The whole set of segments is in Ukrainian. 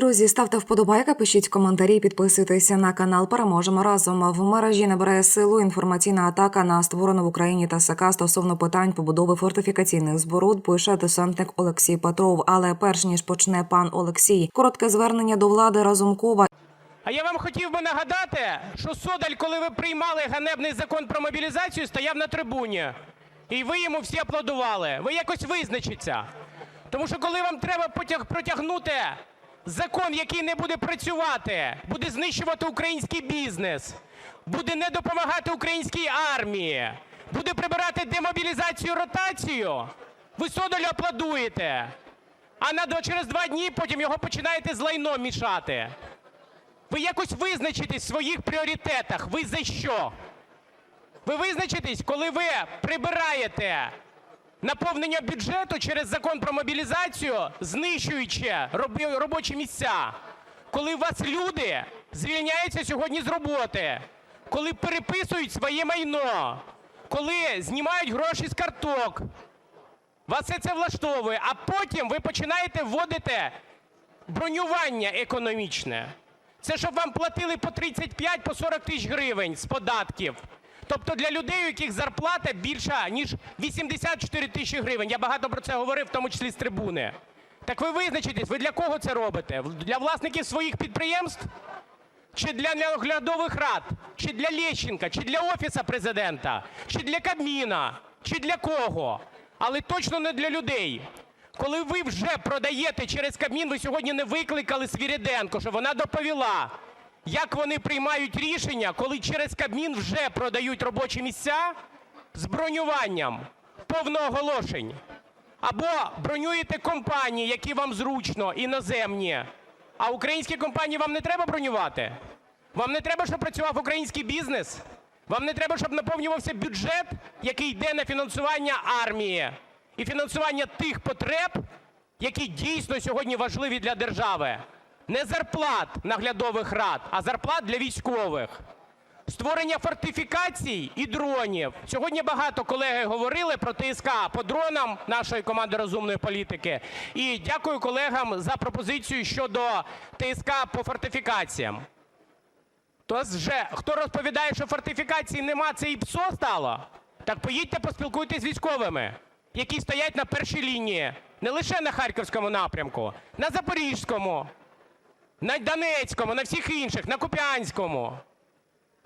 Друзі, ставте вподобайки, пишіть коментарі, підписуйтеся на канал. Переможемо разом. В мережі набирає силу інформаційна атака на створену в Україні та СК стосовно питань побудови фортифікаційних зборуд. Пише десантник Олексій Петров. Але перш ніж почне пан Олексій, коротке звернення до влади Разумкова А я вам хотів би нагадати, що Содаль, коли ви приймали ганебний закон про мобілізацію, стояв на трибуні. І ви йому всі аплодували. Ви якось визначіться. Тому що коли вам треба потяг, протягнути закон, який не буде працювати, буде знищувати український бізнес, буде не допомагати українській армії, буде прибирати демобілізацію, ротацію, ви Содалю аплодуєте. А на через два дні потім його починаєте з лайном мішати. Ви якось визначитесь в своїх пріоритетах. Ви за що? Ви визначитесь, коли ви прибираєте наповнення бюджету через закон про мобілізацію, знищуючи робочі місця. Коли у вас люди звільняються сьогодні з роботи, коли переписують своє майно, коли знімають гроші з карток. Вас все це влаштовує, а потім ви починаєте вводити бронювання економічне. Це щоб вам платили по 35, по 40 тисяч гривень з податків. Тобто для людей, у яких зарплата більша, ніж 84 тисячі гривень. Я багато про це говорив, в тому числі з трибуни. Так ви визначитесь, ви для кого це робите? Для власників своїх підприємств? Чи для наглядових рад? Чи для Лещенка? Чи для Офісу Президента? Чи для Кабміна? Чи для кого? Але точно не для людей. Коли ви вже продаєте через Кабмін, ви сьогодні не викликали Свіріденко, щоб вона доповіла, як вони приймають рішення, коли через Кабмін вже продають робочі місця з бронюванням, повно оголошень. Або бронюєте компанії, які вам зручно, іноземні, а українські компанії вам не треба бронювати? Вам не треба, щоб працював український бізнес? Вам не треба, щоб наповнювався бюджет, який йде на фінансування армії і фінансування тих потреб, які дійсно сьогодні важливі для держави? Не зарплат наглядових рад, а зарплат для військових. Створення фортифікацій і дронів. Сьогодні багато колеги говорили про ТСК по дронам нашої команди розумної політики. І дякую колегам за пропозицію щодо ТСК по фортифікаціям. То вже хто розповідає, що фортифікацій нема, це і ПСО стало? Так поїдьте поспілкуйтесь з військовими, які стоять на першій лінії, не лише на Харківському напрямку, на Запорізькому, на Донецькому, на всіх інших, на Куп'янському.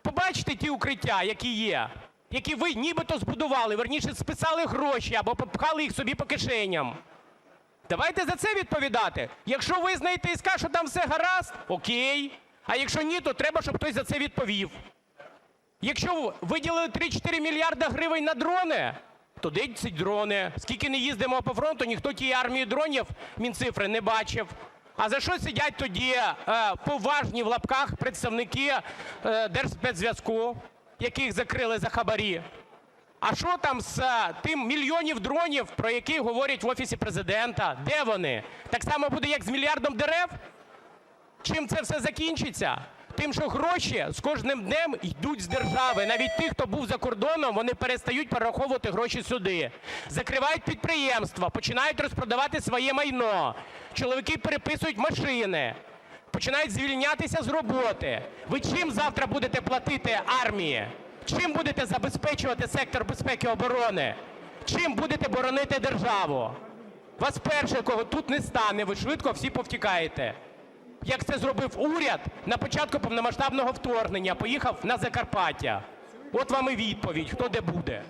Побачите ті укриття, які є, які ви нібито збудували, верніше списали гроші або попхали їх собі по кишеням. Давайте за це відповідати. Якщо ви знаєте і скажете, що там все гаразд, окей. А якщо ні, то треба, щоб хтось за це відповів. Якщо виділили 3-4 мільярда гривень на дрони, то де ці дрони? Скільки не їздимо по фронту, ніхто тієї армії дронів, Мінцифри, не бачив. А за що сидять тоді е, поважні в лапках представники е, Держспецзв'язку, яких закрили за хабарі? А що там з е, тим мільйонів дронів, про які говорять в Офісі Президента? Де вони? Так само буде, як з мільярдом дерев? Чим це все закінчиться? Тим, що гроші з кожним днем йдуть з держави. Навіть ті, хто був за кордоном, вони перестають перераховувати гроші сюди. Закривають підприємства, починають розпродавати своє майно. Чоловіки переписують машини, починають звільнятися з роботи. Ви чим завтра будете платити армії? Чим будете забезпечувати сектор безпеки і оборони? Чим будете боронити державу? Вас перше, кого тут не стане, ви швидко всі повтікаєте як це зробив уряд на початку повномасштабного вторгнення, поїхав на Закарпаття. От вам і відповідь, хто де буде.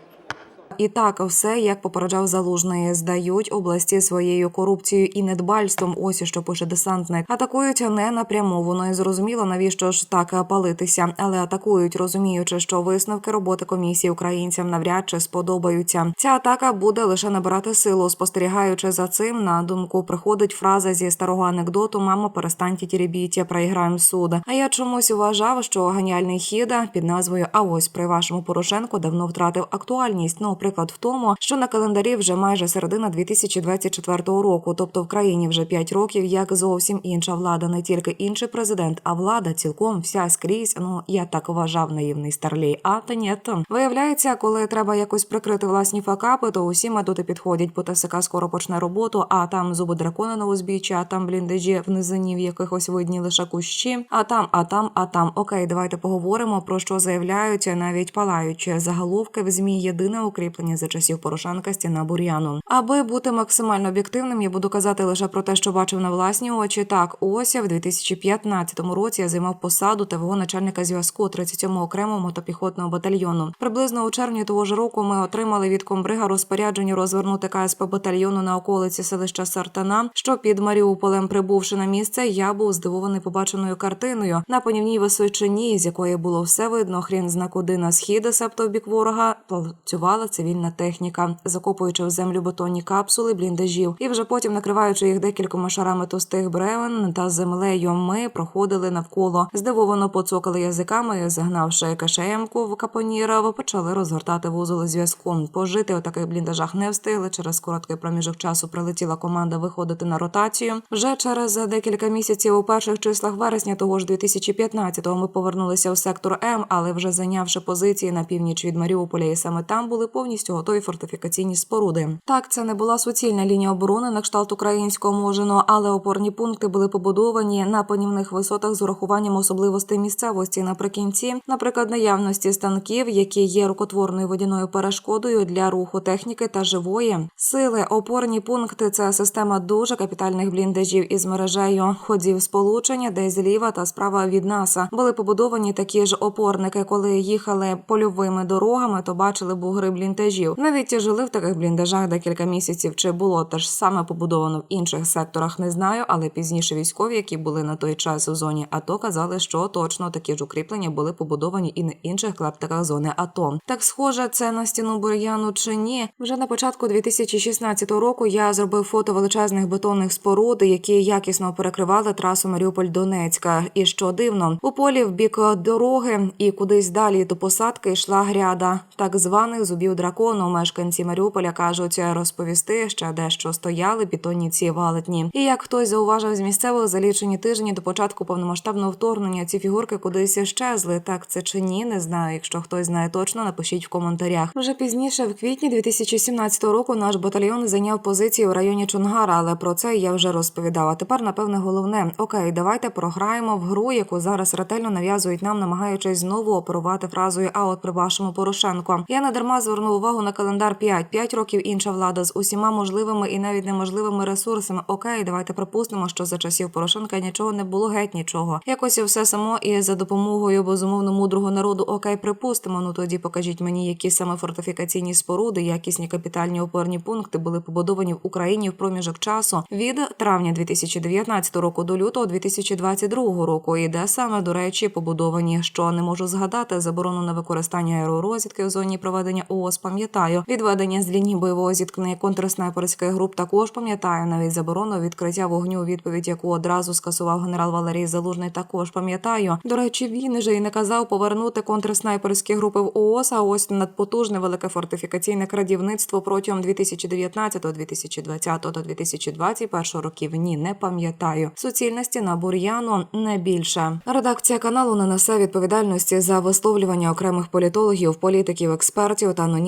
І так, все як попереджав залужний, здають області своєю корупцією і недбальством. Ось що пише десантник. Атакують не напряму. Воно і зрозуміло, навіщо ж так палитися, але атакують, розуміючи, що висновки роботи комісії українцям навряд чи сподобаються. Ця атака буде лише набирати силу. Спостерігаючи за цим, на думку приходить фраза зі старого анекдоту: Мамо, перестаньте тірібіть, проіграємо суд. А я чомусь вважав, що геніальний хід під назвою А ось при вашому Порошенко давно втратив актуальність. Ну наведемо приклад в тому, що на календарі вже майже середина 2024 року, тобто в країні вже 5 років, як зовсім інша влада, не тільки інший президент, а влада цілком вся скрізь. Ну я так вважав наївний старлій. А та ні, то виявляється, коли треба якось прикрити власні факапи, то усі методи підходять, бо ТСК скоро почне роботу, а там зуби дракона на узбіччі, а там бліндажі в низині в якихось видні лише кущі, а там, а там, а там. Окей, давайте поговоримо про що заявляють навіть палаючі заголовки в змі. Єдине укріплення за часів Порошенка стіна бур'яну. Аби бути максимально об'єктивним, я буду казати лише про те, що бачив на власні очі. Так, ось в 2015 році я займав посаду ТВО начальника зв'язку 37-го окремого мотопіхотного батальйону. Приблизно у червні того ж року ми отримали від комбрига розпорядження розвернути КСП батальйону на околиці селища Сартана, що під Маріуполем, прибувши на місце, я був здивований побаченою картиною на панівній височині, з якої було все видно. Хрін зна куди на схід, себто бік ворога, працювала цивільна техніка, закопуючи в землю бетонні капсули бліндажів, і вже потім накриваючи їх декількома шарами товстих бревен та землею. Ми проходили навколо, здивовано поцокали язиками, загнавши кашеємку в капоніров, почали розгортати вузоли зв'язку. Пожити у таких бліндажах не встигли. Через короткий проміжок часу прилетіла команда виходити на ротацію. Вже через декілька місяців у перших числах вересня того ж 2015-го ми повернулися у сектор М, але вже зайнявши позиції на північ від Маріуполя, і саме там були повністю готові фортифікаційні споруди. Так, це не була суцільна лінія оборони на кшталт українського можено, але опорні пункти були побудовані на панівних висотах з урахуванням особливостей місцевості. Наприкінці, наприклад, наявності станків, які є рукотворною водяною перешкодою для руху техніки та живої сили. Опорні пункти це система дуже капітальних бліндажів із мережею ходів сполучення, де зліва та справа від нас були побудовані такі ж опорники. Коли їхали польовими дорогами, то бачили бугри бліндажів. Навіть жили в таких бліндажах декілька місяців. Чи було те ж саме побудовано в інших секторах, не знаю, але пізніше військові, які були на той час у зоні АТО, казали, що точно такі ж укріплення були побудовані і на інших клаптиках зони АТО. Так схоже, це на стіну бур'яну чи ні? Вже на початку 2016 року я зробив фото величезних бетонних споруд, які якісно перекривали трасу Маріуполь-Донецька. І що дивно, у полі в бік дороги і кудись далі до посадки йшла гряда так званих зубів дракону. Мешканці Маріуполя кажуть розповісти ще дещо стояли бетонні ці валетні. І як хтось зауважив з місцевих за лічені тижні до початку повномасштабного вторгнення, ці фігурки кудись щезли. Так це чи ні? Не знаю. Якщо хтось знає точно, напишіть в коментарях. Вже пізніше, в квітні 2017 року, наш батальйон зайняв позиції у районі Чонгара, але про це я вже розповідала. Тепер, напевне, головне окей, давайте програємо в гру, яку зараз ретельно нав'язують нам, намагаючись знову оперувати фразою А от при вашому Порошенко. Я не дарма увагу на календар 5. 5 років інша влада з усіма можливими і навіть неможливими ресурсами. Окей, давайте припустимо, що за часів Порошенка нічого не було геть нічого. Якось все само і за допомогою безумовно мудрого народу. Окей, припустимо. Ну тоді покажіть мені, які саме фортифікаційні споруди, якісні капітальні опорні пункти були побудовані в Україні в проміжок часу від травня 2019 року до лютого 2022 року. І де саме до речі побудовані, що не можу згадати заборону на використання аеророзвідки в зоні проведення ООС. Пам'ятаю відведення з лінії бойового зіткнення контрснайперських груп. Також пам'ятаю навіть заборону відкриття вогню, відповідь яку одразу скасував генерал Валерій Залужний. Також пам'ятаю. До речі, він же і наказав повернути контрснайперські групи в ООС. А ось надпотужне велике фортифікаційне крадівництво протягом 2019, 2020 та 2021 років. Ні, не пам'ятаю. Суцільна стіна бур'яну не більше. Редакція каналу не несе відповідальності за висловлювання окремих політологів, політиків, експертів та